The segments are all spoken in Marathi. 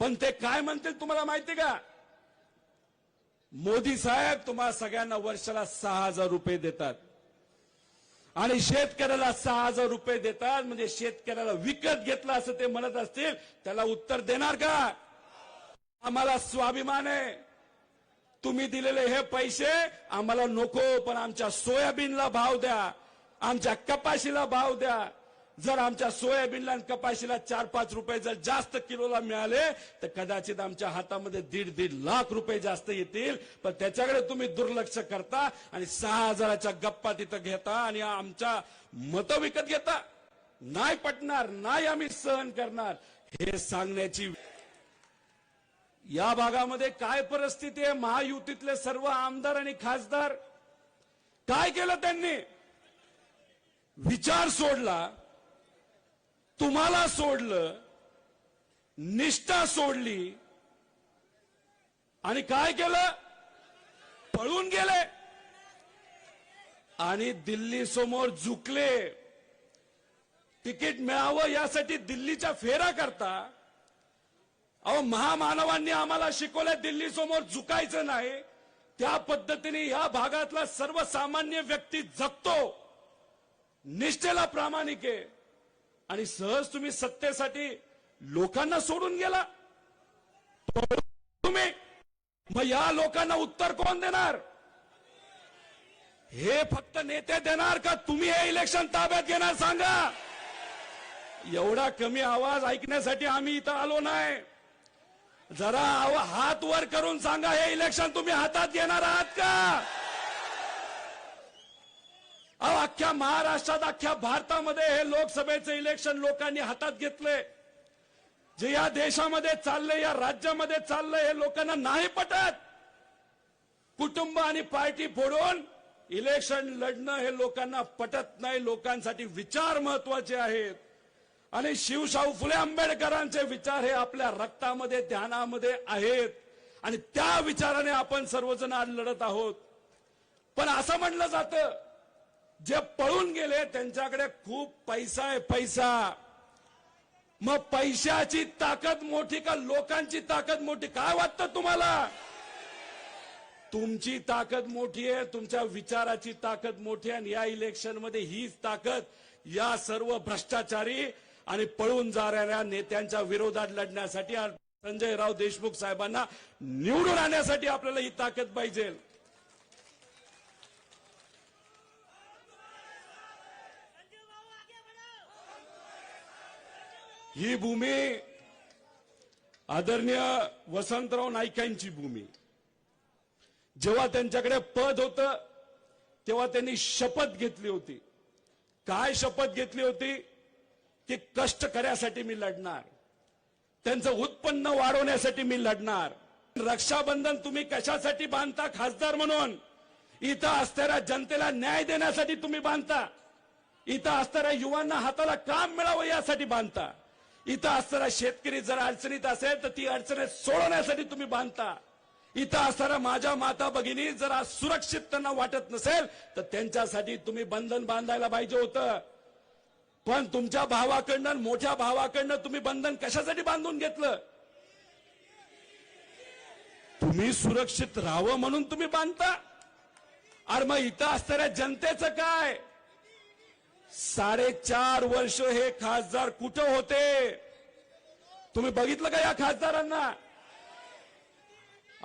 पण ते काय म्हणतील तुम्हाला माहिती का? मोदी साहेब तुम्हाला सगळ्यांना वर्षाला सहा हजार रुपये देतात. आणि शेतकऱ्याला सहा हजार रुपये देतात म्हणजे शेतकऱ्याला विकत घेतलं असं ते म्हणत असतील त्याला उत्तर देणार का? आम्हाला स्वाभिमान आहे. तुम्ही दिलेले हे पैसे आम्हाला नको पण आमच्या सोयाबीनला भाव द्या आमच्या कपाशीला भाव द्या. जर आमच्या सोयाबीनला आणि कपाशीला चार पाच रुपये जर जास्त किलोला मिळाले तर कदाचित आमच्या हातामध्ये दीड दीड लाख रुपये जास्त येतील. पण त्याच्याकडे तुम्ही दुर्लक्ष करता आणि सहा हजाराच्या गप्पा तिथं घेता आणि आमच्या मतं विकत घेता. नाही पटणार नाही आम्ही सहन करणार. हे सांगण्याची या भागामध्ये काय परिस्थिती आहे? महायुतीतले सर्व आमदार आणि खासदार. काय केलं त्यांनी? विचार सोडला. तुम्हाला सोडलं निष्ठा सोडली आणि काय केलं? पळून गेले. आणि दिल्ली समोर झुकले. तिकीट मिळावं यासाठी दिल्लीच्या फेरा करता. अहो महामानवांनी आम्हाला शिकवलं दिल्ली समोर झुकायचं नाही. त्या पद्धतीने या भागातला सर्वसामान्य व्यक्ती जगतो. निष्ठेला प्रामाणिक आहे. आणि सहज तुम्ही सत्तेसाठी लोकांना सोडून गेला. तुम्ही. मग या लोकांना उत्तर कोण देणार? हे फक्त नेते देणार का तुम्ही हे इलेक्शन ताब्यात घेणार सांगा. एवढा कमी आवाज ऐकण्यासाठी आम्ही इथं आलो नाही. जरा हात वर करून सांगा हे इलेक्शन तुम्ही हातात घेणार आहात का? अहो अख्ख्या महाराष्ट्रात अख्ख्या भारतामध्ये हे लोकसभेचं इलेक्शन लोकांनी हातात घेतलंय. जे या देशामध्ये चाललंय या राज्यामध्ये चाललंय हे लोकांना नाही पटत. कुटुंब आणि पार्टी फोडून इलेक्शन लढणं हे लोकांना पटत नाही. लोकांसाठी विचार महत्त्वाचे आहेत. आणि शिवशाहू फुले आंबेडकरांचे विचार हे आपल्या रक्तामध्ये ध्यानामध्ये आहेत. आणि त्या विचाराने आपण सर्वजण आज लढत आहोत. पण असं म्हणलं जातं जे पळून गेले त्यांच्याकडे खूप पैसा आहे पैसा. मग पैशाची ताकद मोठी का लोकांची ताकद मोठी? काय वाटतं तुम्हाला? तुमची ताकद मोठी आहे तुमच्या विचाराची ताकद मोठी आहे आणि या इलेक्शनमध्ये हीच ताकद या सर्व भ्रष्टाचारी आणि पळून जाणाऱ्या नेत्यांच्या विरोधात लढण्यासाठी संजय राव देशमुख साहेबांना निवडून आणण्यासाठी आपल्याला ही ताकद पाहिजे. ही भूमी आदरणीय वसंतराव नाईकांची भूमी. जेव्हा त्यांच्याकडे पद होत तेव्हा त्यांनी शपथ घेतली होती. काय शपथ घेतली होती? की कष्ट करण्यासाठी मी लढणार. त्यांचं उत्पन्न वाढवण्यासाठी मी लढणार. रक्षाबंधन तुम्ही कशासाठी बांधता? खासदार म्हणून. इथं असणाऱ्या जनतेला न्याय देण्यासाठी तुम्ही बांधता. इथं असणाऱ्या युवांना हाताला काम मिळावं यासाठी बांधता. इथं असणारा शेतकरी जर अडचणीत असेल तर ती अडचणी सोडवण्यासाठी तुम्ही बांधता. इथं असणाऱ्या माझ्या माता भगिनी जर सुरक्षित त्यांना वाटत नसेल तर त्यांच्यासाठी तुम्ही बंधन बांधायला पाहिजे होतं. पण तुमच्या भावाकडनं मोठ्या भावाकडनं तुम्ही बंधन कशासाठी बांधून घेतलं? तुम्ही सुरक्षित राहावं म्हणून तुम्ही बांधता. अरे मग इथं असणाऱ्या जनतेचं काय? साडेचार वर्ष हे खासदार कुठं होते? तुम्ही बघितलं का या खासदारांना?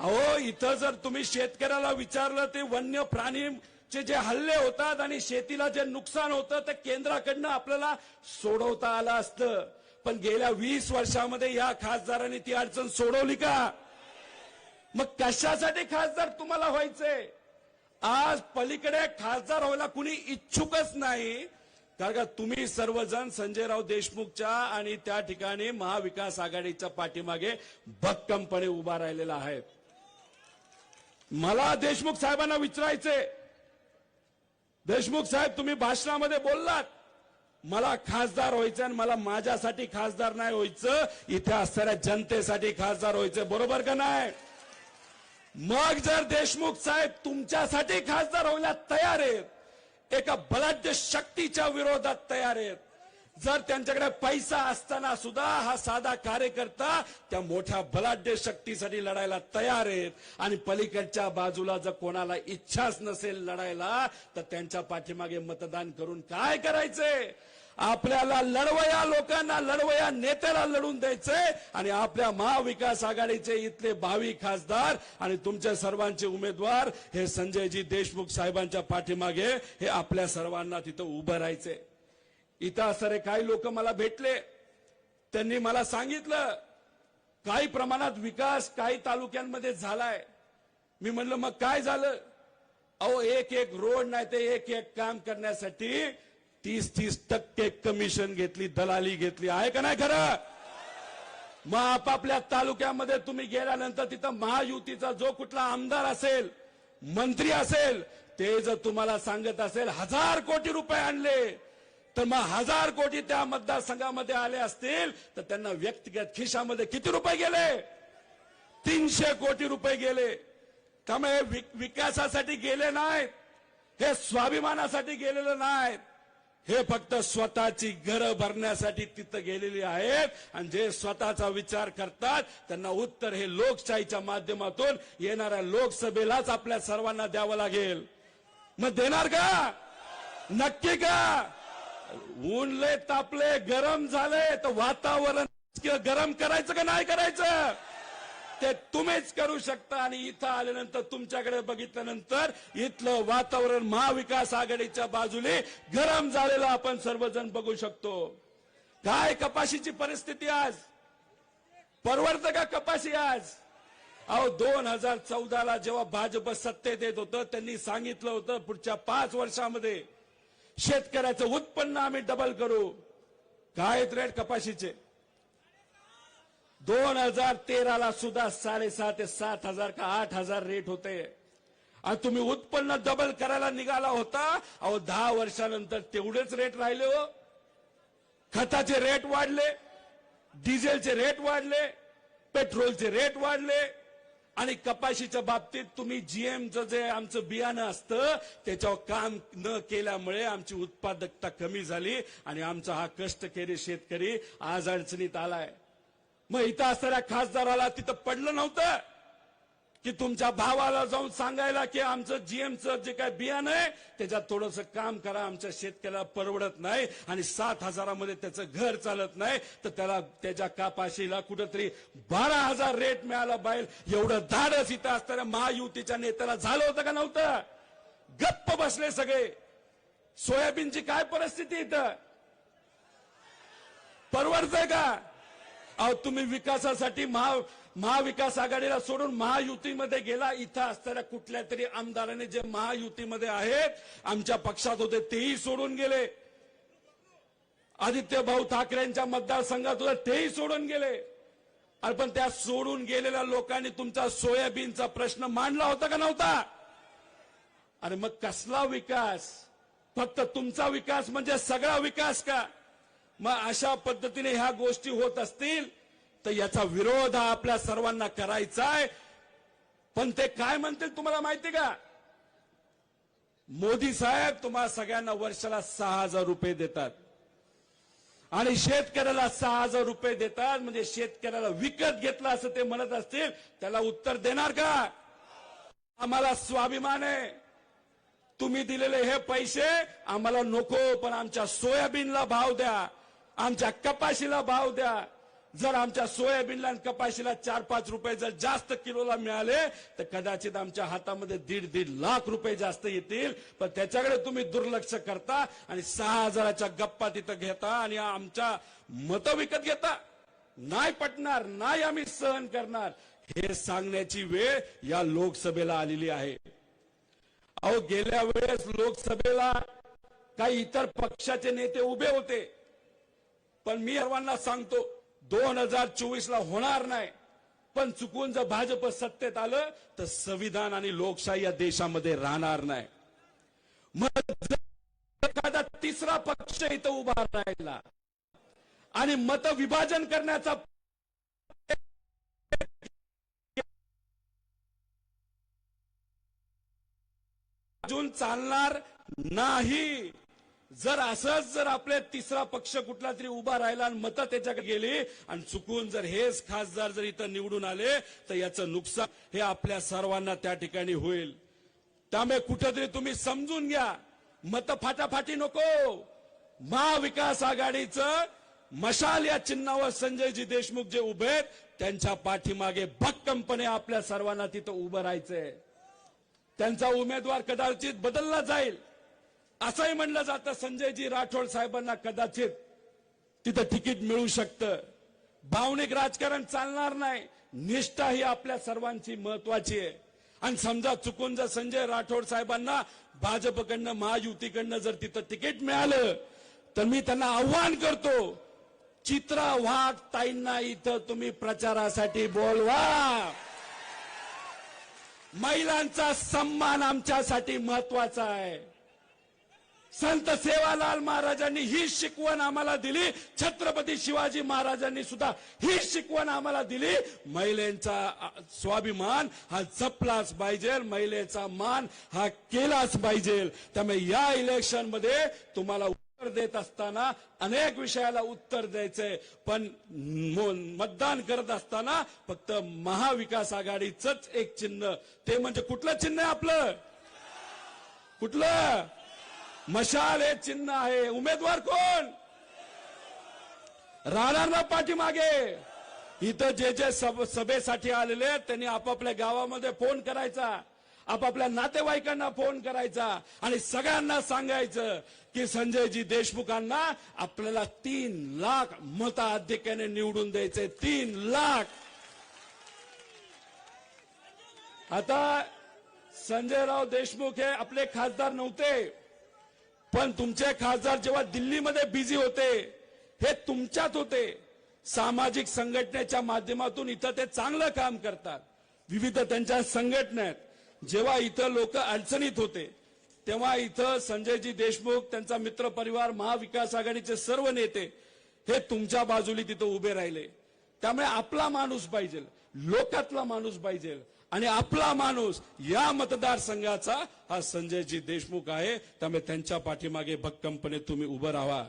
अहो इथं जर तुम्ही शेतकऱ्याला विचारलं ते वन्य प्राणीचे जे हल्ले होतात आणि शेतीला जे नुकसान होतं ते केंद्राकडनं आपल्याला सोडवता आलं असतं. पण गेल्या वीस वर्षामध्ये या खासदारांनी ती अडचण सोडवली का? मग कशासाठी खासदार तुम्हाला व्हायचंय? आज पलीकडे खासदार व्हायला कुणी इच्छुकच नाही. कारण का तुम्ही सर्वजण संजयराव देशमुखच्या आणि त्या ठिकाणी महाविकास आघाडीच्या पाठीमागे भक्कमपणे उभा राहिलेला आहे. मला देशमुख साहेबांना विचारायचे देशमुख साहेब तुम्ही भाषणामध्ये बोललात. मला खासदार व्हायचं आणि मला माझ्यासाठी खासदार नाही व्हायचं. इथे असणाऱ्या जनतेसाठी खासदार व्हायचं बरोबर का नाही? मग जर देशमुख साहेब तुमच्यासाठी खासदार व्हायला तयार आहेत एका बलाढ्य शक्तीच्या विरोधात तयार आहेत. जर त्यांच्याकडे पैसा असताना सुद्धा हा साधा कार्यकर्ता त्या मोठ्या बलाढ्य शक्तीसाठी लढायला तयार आहेत. आणि पलीकडच्या बाजूला जर कोणाला इच्छाच नसेल लढायला तर त्यांच्या पाठीमागे मतदान करून काय करायचंय? आपल्याला लढवया लोकांना लढवया नेत्याला लढून द्यायचंय आणि आपल्या महाविकास आघाडीचे इथले भावी खासदार आणि तुमच्या सर्वांचे उमेदवार हे संजयजी देशमुख साहेबांच्या पाठीमागे हे आपल्या सर्वांना तिथं उभं राहायचंय. इथं असणारे काही लोक मला भेटले. त्यांनी मला सांगितलं काही प्रमाणात विकास काही तालुक्यांमध्ये झालाय. मी म्हणलं मग काय झालं? अहो एक एक रोड नाही ते एक एक काम करण्यासाठी तीस तीस टक्के कमिशन घेतली दलाली घेतली. आहे का नाही खरं? मग आपापल्या तालुक्यामध्ये तुम्ही गेल्यानंतर तिथं महायुतीचा जो कुठला आमदार असेल मंत्री असेल ते जर तुम्हाला सांगत असेल हजार कोटी रुपये आणले तर मग हजार कोटी त्या मतदारसंघामध्ये आले असतील तर त्यांना व्यक्तिगत खिशामध्ये किती रुपये गेले? तीनशे कोटी रुपये गेले. त्यामुळे विकासासाठी गेले नाहीत? हे स्वाभिमानासाठी गेलेलं नाहीत? हे फक्त स्वतःची घरं भरण्यासाठी तिथं गेलेली आहेत. आणि जे स्वतःचा विचार करतात त्यांना उत्तर हे लोकशाहीच्या माध्यमातून येणाऱ्या लोकसभेलाच आपल्या सर्वांना द्यावं लागेल. मग देणार का? नक्की का? ऊन तापले गरम झाले तर वातावरण गरम करायचं का नाही करायचं? ते तुम्हीच करू शकता. आणि इथं आल्यानंतर तुमच्याकडे बघितल्यानंतर इथलं वातावरण महाविकास आघाडीच्या बाजूने गरम झालेलं आपण सर्वजण बघू शकतो. काय कपाशीची परिस्थिती आज? परवडतं का कपाशी आज? अहो दोन हजार चौदाला जेव्हा भाजप सत्तेत येत होतं त्यांनी सांगितलं होतं पुढच्या पाच वर्षामध्ये शेतकऱ्याचं उत्पन्न आम्ही डबल करू. काय रेट कपाशीचे? दोन हजार तेराला सुद्धा साडेसहा ते सात हजार का आठ हजार रेट होते. आणि तुम्ही उत्पन्न डबल करायला निघाला होता अहो दहा वर्षानंतर तेवढेच रेट राहिले हो. खताचे रेट वाढले डिझेलचे रेट वाढले पेट्रोलचे रेट वाढले. आणि कपाशीच्या बाबतीत तुम्ही जीएमचं जे आमचं बियाणं असतं त्याच्यावर काम न केल्यामुळे आमची उत्पादकता कमी झाली आणि आमचा हा कष्टकरी शेतकरी आज अडचणीत आलाय. मग इथं असणाऱ्या खासदाराला तिथं पडलं नव्हतं की तुमच्या भावाला जाऊन सांगायला की आमचं जीएमचं जे काय बियाणं आहे त्याच्यात थोडंसं काम करा आमच्या शेतकऱ्याला परवडत नाही आणि सात हजारामध्ये त्याचं घर चालत नाही तर त्याला त्याच्या कापाशीला कुठंतरी बारा हजार रेट मिळाला पाहिजे एवढं धाडस इथं असणाऱ्या महायुतीच्या नेत्याला झालं होतं का नव्हतं? गप्प बसले सगळे. सोयाबीनची काय परिस्थिती इथं? परवडतंय का? अहो तुम्ही विकासासाठी महा महाविकास आघाडीला सोडून महायुतीमध्ये गेला. इथं असणाऱ्या कुठल्या तरी आमदाराने जे महायुतीमध्ये आहेत आमच्या पक्षात होते तेही सोडून गेले. आदित्य भाऊ ठाकरेंच्या मतदारसंघात होते तेही सोडून गेले. अरे पण त्या सोडून गेलेल्या लोकांनी तुमचा सोयाबीनचा प्रश्न मांडला होता का नव्हता? अरे मग कसला विकास? फक्त तुमचा विकास म्हणजे सगळा विकास का? मग अशा पद्धतीने ह्या गोष्टी होत असतील तर याचा विरोध हा आपल्या सर्वांना करायचा आहे. पण ते काय म्हणतील तुम्हाला माहिती का? मोदी साहेब तुम्हाला सगळ्यांना वर्षाला सहा हजार रुपये देतात. आणि शेतकऱ्याला सहा हजार रुपये देतात म्हणजे शेतकऱ्याला विकत घेतला असं ते म्हणत असतील त्याला उत्तर देणार का? आम्हाला स्वाभिमान आहे. तुम्ही दिलेले हे पैसे आम्हाला नको पण आमच्या सोयाबीनला भाव द्या. आमच्या कपाशीला भाव द्या. जर आमच्या सोयाबीनला आणि कपाशीला चार पाच रुपये जर जास्त किलोला मिळाले तर कदाचित आमच्या हातामध्ये दीड दीड लाख रुपये जास्त येतील. पण त्याच्याकडे तुम्ही दुर्लक्ष करता आणि सहा हजाराच्या गप्पा तिथं घेता आणि आमच्या मतं विकत घेता. नाही पटणार नाही आम्ही सहन करणार. हे सांगण्याची वेळ या लोकसभेला आलेली आहे. अहो गेल्या वेळेस लोकसभेला काही इतर पक्षाचे नेते उभे होते. पण मी सर्वांना सांगतो दोन हजार चोवीस ला होणार नाही. पण चुकून जर भाजप सत्तेत आलं तर संविधान आणि लोकशाही या देशामध्ये राहणार नाही. मग एखादा तिसरा पक्ष इथं उभा राहिला आणि मत विभाजन करण्याचा अजून चालणार नाही. जर असंच जर आपल्या तिसरा पक्ष कुठला तरी उभा राहिला आणि मतं त्याच्याकडे गेली आणि चुकून जर हेच खासदार जर इथं निवडून आले तर याचं नुकसान हे आपल्या सर्वांना त्या ठिकाणी होईल. त्यामुळे कुठेतरी तुम्ही समजून घ्या मत फाटाफाटी नको. महाविकास आघाडीचं मशाल या चिन्हावर संजयजी देशमुख जे उभे आहेत त्यांच्या पाठीमागे भक्कमपणे आपल्या सर्वांना तिथं उभं राहायचंय. त्यांचा उमेदवार कदाचित बदलला जाईल. असंही म्हणलं जातं संजयजी राठोड साहेबांना कदाचित तिथं तिकीट मिळू शकतं. भावनिक राजकारण चालणार नाही. निष्ठा ही आपल्या सर्वांची महत्वाची आहे. आणि समजा चुकून जर संजय राठोड साहेबांना भाजपकडनं महायुतीकडनं जर तिथं तिकीट मिळालं तर मी त्यांना आव्हान करतो चित्रा वाघ ताईंना इथं तुम्ही प्रचारासाठी बोलवा. महिलांचा सन्मान आमच्यासाठी महत्त्वाचा आहे. संत सेवालाल महाराजांनी ही शिकवण आम्हाला दिली. छत्रपती शिवाजी महाराजांनी सुद्धा ही शिकवण आम्हाला दिली. महिलेचा स्वाभिमान हा जपलाच पाहिजे. महिलेचा मान हा केलाच पाहिजे. त्यामुळे या इलेक्शनमध्ये तुम्हाला उत्तर देत असताना अनेक विषयाला उत्तर द्यायचंय. पण मतदान करत असताना फक्त महाविकास आघाडीच एक चिन्ह. ते म्हणजे कुठलं चिन्ह आहे आपलं? कुठलं? मशाल हे चिन्ह आहे. उमेदवार कोण? राहणार ना पाठीमागे. इथं जे जे सब सभेसाठी आलेले आहेत, त्यांनी आपापल्या गावामध्ये फोन करायचा. आपापल्या नातेवाईकांना फोन करायचा. आणि सगळ्यांना सांगायचं की संजयजी देशमुखांना आपल्याला तीन लाख मताधिक्याने निवडून द्यायचे तीन लाख. आता संजयराव देशमुख हे आपले खासदार नव्हते. पण तुमचे खासदार जेव्हा दिल्लीमध्ये बिझी होते हे तुमच्यात होते. सामाजिक संघटनेच्या माध्यमातून इथं ते चांगलं काम करतात. विविध त्यांच्या संघटना आहेत जेव्हा इथं लोक अडचणीत होते तेव्हा इथं संजयजी देशमुख त्यांचा मित्र परिवार महाविकास आघाडीचे सर्व नेते हे तुमच्या बाजूली तिथं उभे राहिले. त्यामुळे आपला माणूस पाहिजे लोकातला माणूस पाहिजे. आणि आपला माणूस या मतदारसंघाचा हा संजयजी देशमुख आहे. त्यामुळे त्यांच्या पाठीमागे भक्कमपणे तुम्ही उभं राहा.